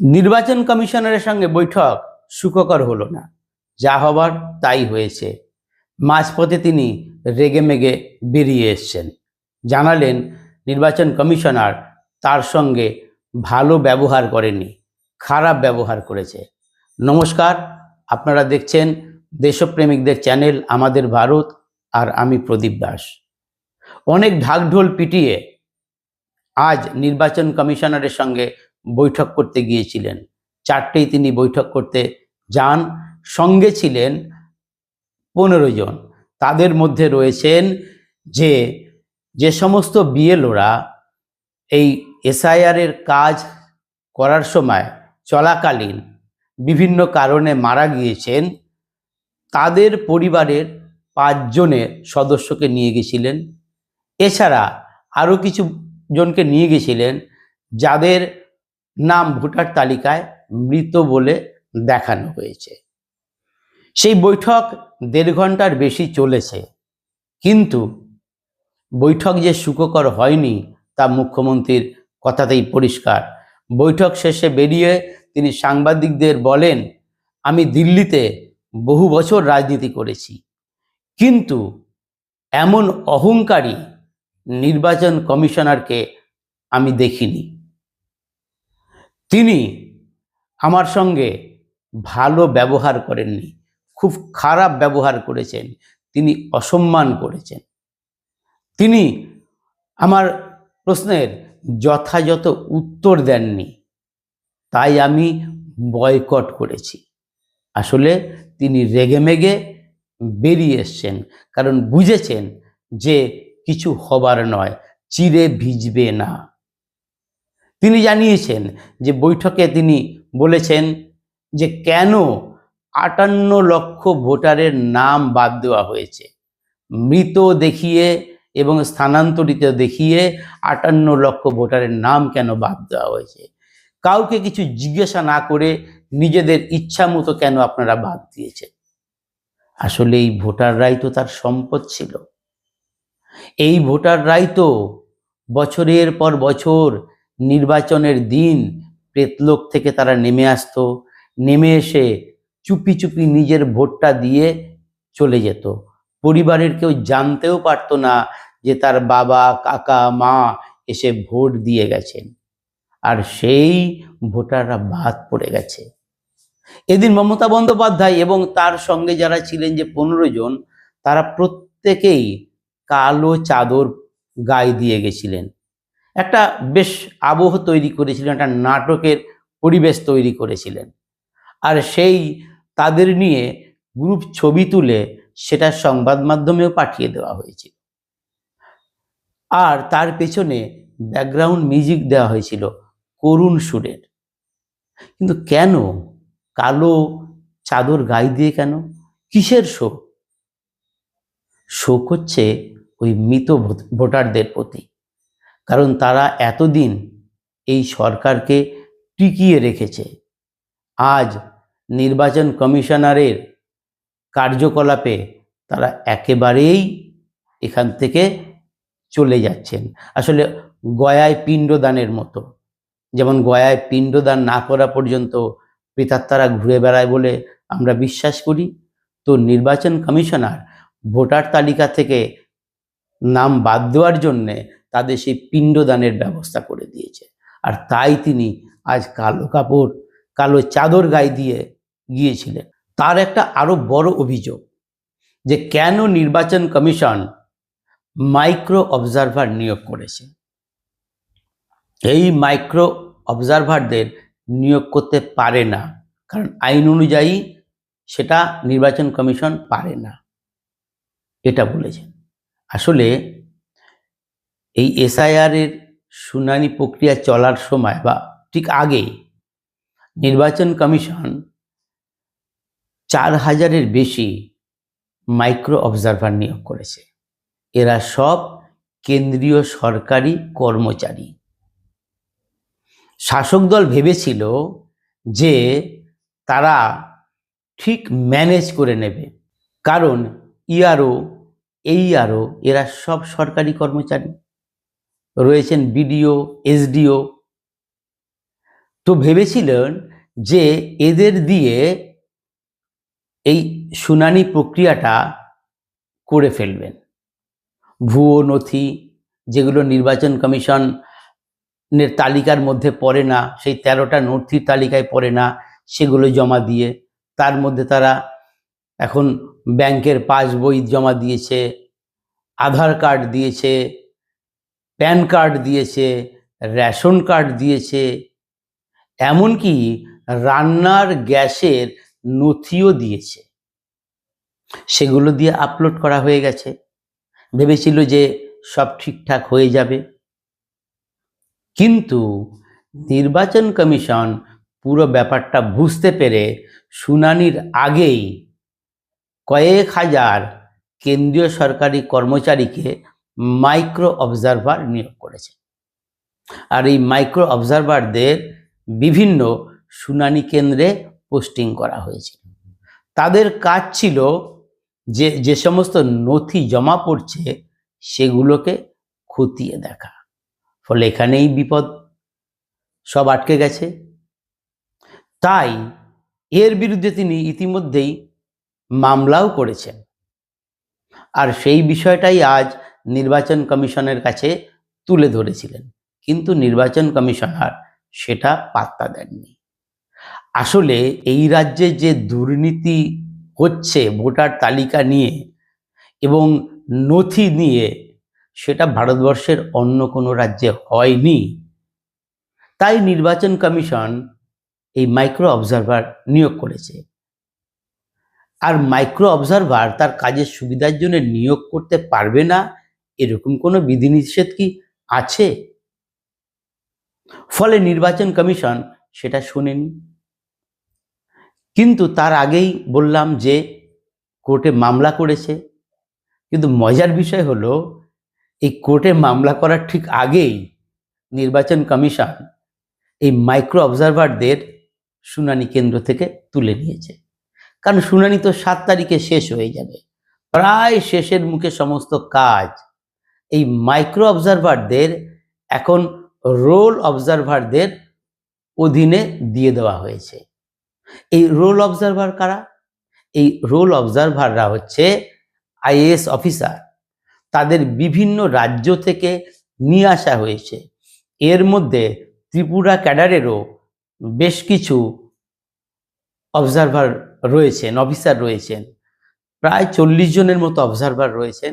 নির্বাচন কমিশনারের সঙ্গে বৈঠক সুখকর হলো না। যা হবার তাই হয়েছে। মাঝপথে তিনি রেগেমেগে বেরিয়ে এসছেন। জানালেন, নির্বাচন কমিশনার তার সঙ্গে ভালো ব্যবহার করেনি খারাপ ব্যবহার করেছে। নমস্কার, আপনারা দেখছেন দেশপ্রেমিকদের চ্যানেল আমাদের ভারত আর আমি প্রদীপ দাস। অনেক ঢাকঢোল পিটিয়ে আজ নির্বাচন কমিশনারের সঙ্গে বৈঠক করতে গিয়েছিলেন। চারটেই তিনি বৈঠক করতে যান। সঙ্গে ছিলেন পনেরো জন। তাদের মধ্যে রয়েছেন যে যে সমস্ত বিএলওরা এই এসআইআর এর কাজ করার সময় চলাকালীন বিভিন্ন কারণে মারা গিয়েছেন। তাদের পরিবারের পাঁচজনের সদস্যকে নিয়ে গেছিলেন। এছাড়া আরও কিছু জনকে নিয়ে গেছিলেন যাদের নাম ভোটার তালিকায় মৃত বলে দেখানো হয়েছে। সেই বৈঠক দেড় ঘণ্টার বেশি চলেছে। কিন্তু বৈঠক যে সুখকর হয়নি তা মুখ্যমন্ত্রীর কথাতেই পরিষ্কার। বৈঠক শেষে বেরিয়ে তিনি সাংবাদিকদের বলেন, আমি দিল্লিতে বহু বছর রাজনীতি করেছি। কিন্তু এমন অহংকারী নির্বাচন কমিশনারকে আমি দেখিনি। তিনি আমার সঙ্গে ভালো ব্যবহার করেননি, খুব খারাপ ব্যবহার করেছেন, তিনি অসম্মান করেছেন। তিনি আমার প্রশ্নের যথাযথ উত্তর দেননি, তাই আমি বয়কট করেছি। আসলে তিনি রেগেমেগে বেরিয়ে এসছেন, কারণ বুঝেছেন যে কিছু হবার নয়, চিরে ভিজবে না। তিনি জানিয়েছেন যে বৈঠকে তিনি বলেছেন যে কেন আটান্ন লক্ষ ভোটারের নাম বাদ দেওয়া হয়েছে। মৃত দেখিয়ে এবং স্থানান্তরিত দেখিয়ে আটান্ন লক্ষ ভোটারের নাম কেন বাদ দেওয়া হয়েছে? কাউকে কিছু জিজ্ঞাসা না করে নিজেদের ইচ্ছা মতো কেন আপনারা বাদ দিয়েছেন? আসলে এই ভোটাররাই তো তার সম্পদ ছিল। এই ভোটাররাই তো বছরের পর বছর নির্বাচনের দিন প্রেতলোক থেকে তারা নেমে আসতো, নেমে এসে চুপি চুপি নিজের ভোটটা দিয়ে চলে যেত। পরিবারের কেউ জানতেও পারতো না যে তার বাবা, কাকা, মা এসে ভোট দিয়ে গেছেন। আর সেই ভোটাররা বাদ পড়ে গেছে। এদিন মমতা বন্দ্যোপাধ্যায় এবং তার সঙ্গে যারা ছিলেন যে পনেরো জন, তারা প্রত্যেকেই কালো চাদর গায়ে দিয়ে গেছিলেন। একটা বেশ আবহ তৈরি করেছিলেন, একটা নাটকের পরিবেশ তৈরি করেছিলেন। আর সেই তাদের নিয়ে গ্রুপ ছবি তুলে সেটা সংবাদ মাধ্যমেও পাঠিয়ে দেওয়া হয়েছিল। আর তার পেছনে ব্যাকগ্রাউন্ড মিউজিক দেওয়া হয়েছিল করুণ সুরের। কিন্তু কেন? কালো চাদর গায়ে দিয়ে কেন? কিসের শোক? শোক হচ্ছে ওই মৃত ভোট- ভোটারদের প্রতি। কারণ তারা এতদিন এই সরকারকে টিকিয়ে রেখেছে। আজ নির্বাচন কমিশনারের কার্যকলাপে তারা একেবারেই এখান থেকে চলে যাচ্ছেন। আসলে গয়ায় পিণ্ডদানের মতো। যেমন গয়ায় পিণ্ডদান না করা পর্যন্ত প্রেতাত্মারা ঘুরে বেড়ায় বলে আমরা বিশ্বাস করি। তো নির্বাচন কমিশনার ভোটার তালিকা থেকে নাম বাদ দেওয়ার জন্যে তাদের সেই পিণ্ডদানের ব্যবস্থা করে দিয়েছে। আর তাই তিনি আজ কালো কাপড়, কালো চাদর গায়ে দিয়ে গিয়েছিলেন। তার একটা আরও বড় অভিযোগ যে কেন নির্বাচন কমিশন মাইক্রো অবজারভার নিয়োগ করেছে? এই মাইক্রো অবজারভারদের নিয়োগ করতে পারে না, কারণ আইন অনুযায়ী সেটা নির্বাচন কমিশন পারে না, এটা বলেছেন। আসলে এই এসআইআর এর শুনানি প্রক্রিয়া চলার সময় বা ঠিক আগে নির্বাচন কমিশন চার হাজারের বেশি মাইক্রো অবজারভার নিয়োগ করেছে। এরা সব কেন্দ্রীয় সরকারি কর্মচারী। শাসক দল ভেবেছিল যে তারা ঠিক ম্যানেজ করে নেবে। কারণ ইআরও এইআরও এরা সব সরকারি কর্মচারী। রয়েছেন বিডিও, এসডিও। তো ভেবেছিলেন যে এদের দিয়ে এই শুনানি প্রক্রিয়াটা করে ফেলবেন। ভুয়ো নথি, যেগুলো নির্বাচন কমিশনের তালিকার মধ্যে পড়ে না, সেই তেরোটা নথির তালিকায় পড়ে না, সেগুলো জমা দিয়ে তার মধ্যে তারা এখন ব্যাংকের পাসবই জমা দিয়েছে, আধার কার্ড দিয়েছে প্যান কার্ড দিয়েছে, রেশন কার্ড দিয়েছে, এমনকি রান্নার গ্যাসের নথিও দিয়েছে। সেগুলো দিয়ে আপলোড করা হয়ে গেছে। ভেবেছিল যে সব ঠিকঠাক হয়ে যাবে। কিন্তু নির্বাচন কমিশন পুরো ব্যাপারটা বুঝতে পেরে শুনানির আগেই কয়েক হাজার কেন্দ্রীয় সরকারি কর্মচারীকে মাইক্রো অবজারভার নিয়োগ করেছে। আর এই মাইক্রো অবজারভারদের বিভিন্ন শুনানি কেন্দ্রে পোস্টিং করা হয়েছিল। তাদের কাজ ছিল যে যে সমস্ত নথি জমা পড়ছে সেগুলোকে খতিয়ে দেখা। ফলে এখানেই বিপদ সব আটকে গেছে। তাই এর বিরুদ্ধে তিনি ইতিমধ্যেই মামলাও করেছেন। আর সেই বিষয়টাই আজ নির্বাচন কমিশনের কাছে তুলে ধরেছিলেন। কিন্তু নির্বাচন কমিশনার সেটা পাত্তা দেননি। আসলে এই রাজ্যে যে দুর্নীতি হচ্ছে ভোটার তালিকা নিয়ে এবং নথি নিয়ে, সেটা ভারতবর্ষের অন্য কোনো রাজ্যে হয়নি, তাই নির্বাচন কমিশন এই মাইক্রো অবজারভার নিয়োগ করেছে। আর মাইক্রো অবজারভার তার কাজের সুবিধার জন্য নিয়োগ করতে পারবে না এরকম কোনো বিধিনিষেধ কি আছে? ফলে নির্বাচন কমিশন সেটা শোনেনি। কিন্তু তার আগেই বললাম যে কোর্টে মামলা করেছে। কিন্তু মজার বিষয় হলো, এই কোর্টে মামলা করার ঠিক আগেই নির্বাচন কমিশন এই মাইক্রো অবজারভারদের শুনানি কেন্দ্র থেকে তুলে নিয়েছে। কারণ শুনানি তো সাত তারিখে শেষ হয়ে যাবে। প্রায় শেষের মুখে সমস্ত কাজ এই মাইক্রো অবজারভারদের এখন রোল অবজারভারদের অধীনে দিয়ে দেওয়া হয়েছে। এই রোল অবজারভার কারা? এই রোল অবজারভাররা হচ্ছে আইএএস অফিসার তাদের বিভিন্ন রাজ্য থেকে নিয়ে আসা হয়েছে। এর মধ্যে ত্রিপুরা ক্যাডারেরও বেশ কিছু অবজারভার রয়েছেন অফিসার রয়েছেন। প্রায় চল্লিশ জনের মতো অবজারভার রয়েছেন।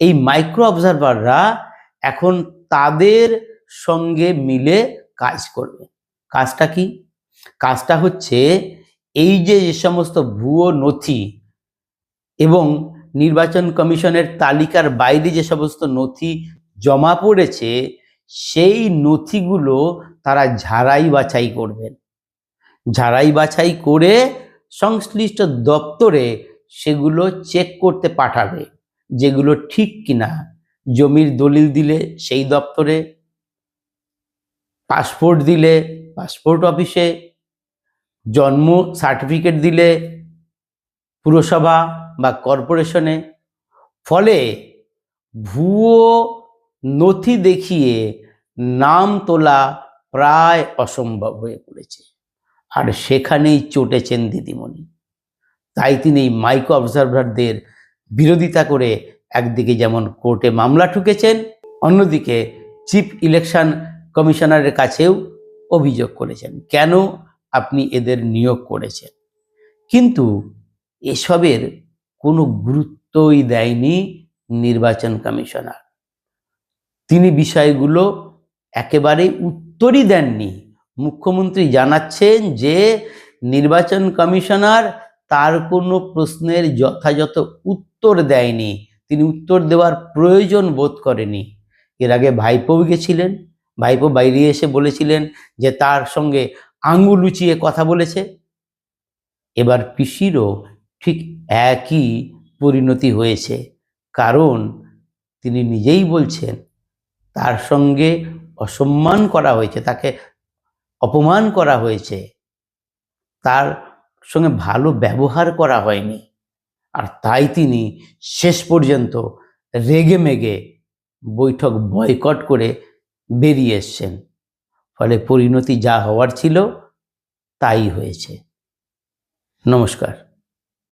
এই মাইক্রো অবজারভাররা এখন তাদের সঙ্গে মিলে কাজ করবে। কাজটা কি? কাজটা হচ্ছে এই যে যে সমস্ত ভুয়ো নথি এবং নির্বাচন কমিশনের তালিকার বাইরে যে সমস্ত নথি জমা পড়েছে, সেই নথিগুলো তারা ঝাড়াই বাছাই করবেন ঝাড়াই বাছাই করে সংশ্লিষ্ট দপ্তরে সেগুলো চেক করতে পাঠাবে। যেগুলো ঠিক কিনা, জমির দলিল দিলে সেই দপ্তরে, পাসপোর্ট দিলে পাসপোর্ট অফিসে, জন্ম সার্টিফিকেট দিলে পুরসভা বা কর্পোরেশনে, ফলে ভুয়ো নথি দেখিয়ে নাম তোলা প্রায় অসম্ভব হয়ে পড়েছে। আর সেখানেই চটেছেন দিদিমণি। তাই তিনি মাইক্রো অবজারভারদের বিরোধিতা করে একদিকে যেমন কোর্টে মামলা ঠুকেছেন, অন্যদিকে চিফ ইলেকশন কমিশনারের কাছেও অভিযোগ করেছেন, কেন আপনি এদের নিয়োগ করেছেন? কিন্তু এসবের কোনো গুরুত্বই দেয়নি নির্বাচন কমিশনার। তিনি বিষয়গুলো একেবারে উত্তরই দেননি। মুখ্যমন্ত্রী জানাচ্ছেন যে নির্বাচন কমিশনার তার কোনো প্রশ্নের যথাযথ উত্তর দেয়নি। তিনি উত্তর দেওয়ার প্রয়োজন বোধ করেনি। এর আগে ভাইপো গেছিলেন, ভাইপো বাইরে এসে বলেছিলেন যে তার সঙ্গে আঙুল উঁচিয়ে কথা বলেছে। এবার পিসিরও ঠিক একই পরিণতি হয়েছে, কারণ তিনি নিজেই বলছেন, তার সঙ্গে অসম্মান করা হয়েছে, তাকে অপমান করা হয়েছে, তার সঙ্গে ভালো ব্যবহার করা হয়নি। আর তাই তিনি শেষ পর্যন্ত রেগে মেগে বৈঠক বয়কট করে বেরিয়ে এসছেন। ফলে পরিণতি যা হওয়ার ছিল, তাই হয়েছে। নমস্কার।